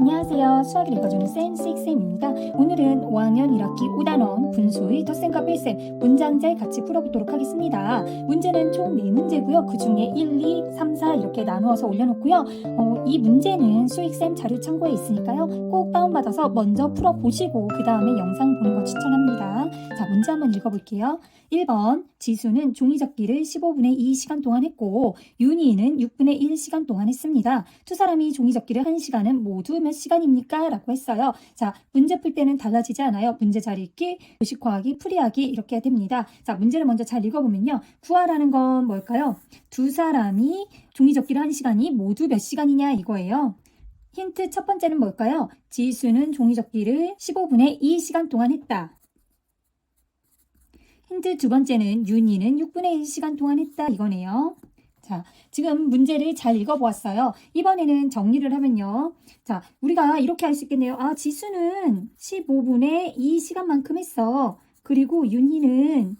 안녕하세요. 수학을 읽어주는 쌤 스익쌤입니다. 오늘은 5학년 1학기 5단원 분수의 덧셈과 뺄셈 문장잘 같이 풀어보도록 하겠습니다. 문제는 총 4문제고요. 그 중에 1, 2, 3, 4 이렇게 나누어서 올려놓고요. 어, 이 문제는 수익쌤 자료 참고에 있으니까요. 꼭 다운받아서 먼저 풀어보시고 그 다음에 영상 보는 거 추천합니다. 자, 문제 한번 읽어볼게요. 1번 지수는 종이접기를 15분의 2 시간 동안 했고 윤희는 6분의 1 시간 동안 했습니다. 두 사람이 종이접기를 한 시간은 모두 몇 시간입니까? 라고 했어요. 자, 문제 풀 때는 달라지지 않아요. 문제 잘 읽기, 과하기, 풀이하기 이렇게 됩니다. 자, 문제를 먼저 잘 읽어보면요. 구하라는 건 뭘까요? 두 사람이 종이접기를 한 시간이 모두 몇 시간이냐 이거예요. 힌트 첫 번째는 뭘까요? 지수는 종이접기를 15분의 2 시간 동안 했다. 힌트 두 번째는 윤희는 6분의 1 시간 동안 했다 이거네요. 자, 지금 문제를 잘 읽어보았어요. 이번에는 정리를 하면요. 자, 우리가 이렇게 할 수 있겠네요. 아, 지수는 15분의 2 시간만큼 했어. 그리고 윤희는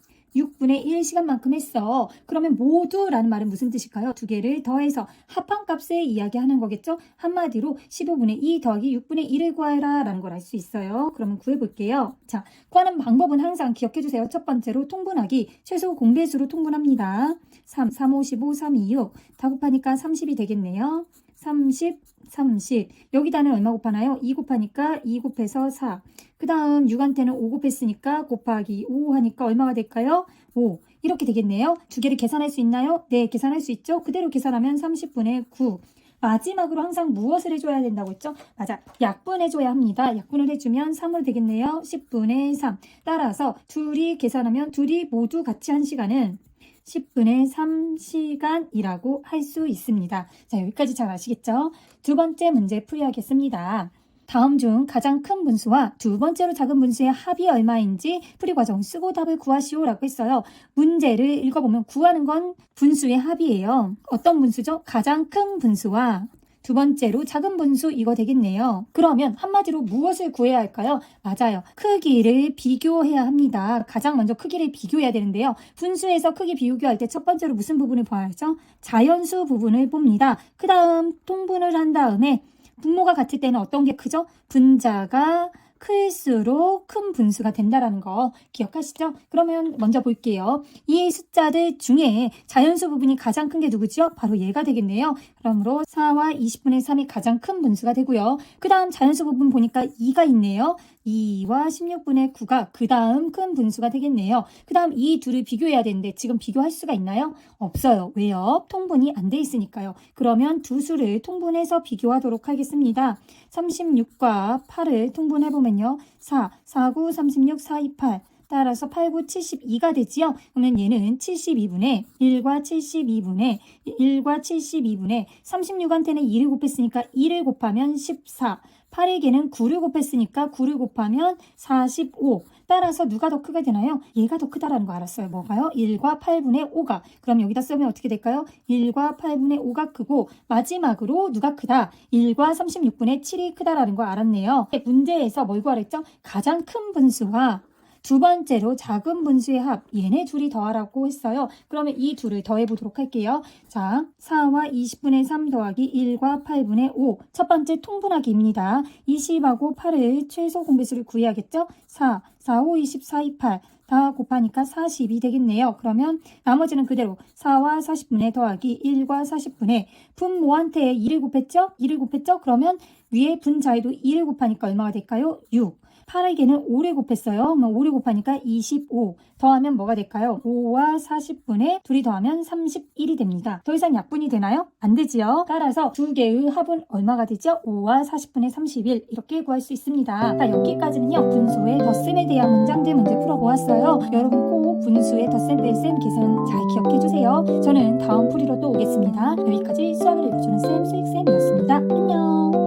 6분의 1 시간만큼 했어. 그러면 모두라는 말은 무슨 뜻일까요? 두 개를 더해서 합한 값을 이야기하는 거겠죠? 한마디로 15분의 2 더하기 6분의 1을 구하라 라는 걸 알 수 있어요. 그러면 구해볼게요. 자, 구하는 방법은 항상 기억해주세요. 첫 번째로 통분하기. 최소 공배수로 통분합니다. 3, 3, 5, 15, 3, 2, 6. 다 곱하니까 30이 되겠네요. 30, 30. 여기다는 얼마 곱하나요? 2 곱하니까 2 곱해서 4. 그 다음 6한테는 5 곱했으니까 곱하기 5 하니까 얼마가 될까요? 5. 이렇게 되겠네요. 두 개를 계산할 수 있나요? 네, 계산할 수 있죠. 그대로 계산하면 30분의 9. 마지막으로 항상 무엇을 해줘야 된다고 했죠? 맞아. 약분해줘야 합니다. 약분을 해주면 3으로 되겠네요. 10분의 3. 따라서 둘이 계산하면 둘이 모두 같이 한 시간은 10분의 3시간이라고 할 수 있습니다. 자, 여기까지 잘 아시겠죠? 두 번째 문제 풀이하겠습니다. 다음 중 가장 큰 분수와 두 번째로 작은 분수의 합이 얼마인지 풀이 과정 쓰고 답을 구하시오라고 했어요. 문제를 읽어보면 구하는 건 분수의 합이에요. 어떤 분수죠? 가장 큰 분수와 두 번째로 작은 분수 이거 되겠네요. 그러면 한마디로 무엇을 구해야 할까요? 맞아요. 크기를 비교해야 합니다. 가장 먼저 크기를 비교해야 되는데요. 분수에서 크기 비교할 때 첫 번째로 무슨 부분을 봐야죠? 자연수 부분을 봅니다. 그 다음 통분을 한 다음에 분모가 같을 때는 어떤 게 크죠? 분자가 클수록 큰 분수가 된다라는 거 기억하시죠? 그러면 먼저 볼게요. 이 숫자들 중에 자연수 부분이 가장 큰 게 누구죠? 바로 얘가 되겠네요. 그러므로 4와 20분의 3이 가장 큰 분수가 되고요. 그 다음 자연수 부분 보니까 2가 있네요. 2와 16분의 9가 그 다음 큰 분수가 되겠네요. 그 다음 이 둘을 비교해야 되는데 지금 비교할 수가 있나요? 없어요. 왜요? 통분이 안 돼 있으니까요. 그러면 두 수를 통분해서 비교하도록 하겠습니다. 36과 8을 통분해보면 요. 4, 4, 9, 36, 4, 2, 8. 따라서 8, 9, 72가 되지요. 그러면 얘는 72분의 1과 72분의 1과 72분의 36한테는 2를 곱했으니까 2를 곱하면 14. 8에게는 9를 곱했으니까 9를 곱하면 45. 따라서 누가 더 크게 되나요? 얘가 더 크다라는 거 알았어요. 뭐가요? 1과 8분의 5가. 그럼 여기다 쓰면 어떻게 될까요? 1과 8분의 5가 크고 마지막으로 누가 크다? 1과 36분의 7이 크다라는 거 알았네요. 문제에서 뭘 구하랬죠? 가장 큰 분수와 두 번째로 작은 분수의 합, 얘네 둘이 더하라고 했어요. 그러면 이 둘을 더해 보도록 할게요. 자, 4와 20분의 3 더하기 1과 8분의 5. 첫 번째 통분하기입니다. 20하고 8을 최소 공배수를 구해야겠죠? 4, 4, 5, 24, 28. 다 곱하니까 40이 되겠네요. 그러면 나머지는 그대로 4와 40분의 더하기 1과 40분의 분모한테 2를 곱했죠? 2를 곱했죠? 그러면 위에 분자에도 2를 곱하니까 얼마가 될까요? 6. 8에게는 5를 곱했어요. 그럼 5를 곱하니까 25. 더하면 뭐가 될까요? 5와 40분의 둘이 더하면 31이 됩니다. 더 이상 약분이 되나요? 안 되지요. 따라서 두 개의 합은 얼마가 되죠? 5와 40분의 31 이렇게 구할 수 있습니다. 자, 여기까지는요. 분수의 덧셈에 대 대한 문장들 문제 풀어보았어요. 여러분 꼭 분수의 덧셈 뺄셈 계산 잘 기억해주세요. 저는 다음 풀이로 또 오겠습니다. 여기까지 수학을 읽어주는 쌤 수익쌤이었습니다. 안녕.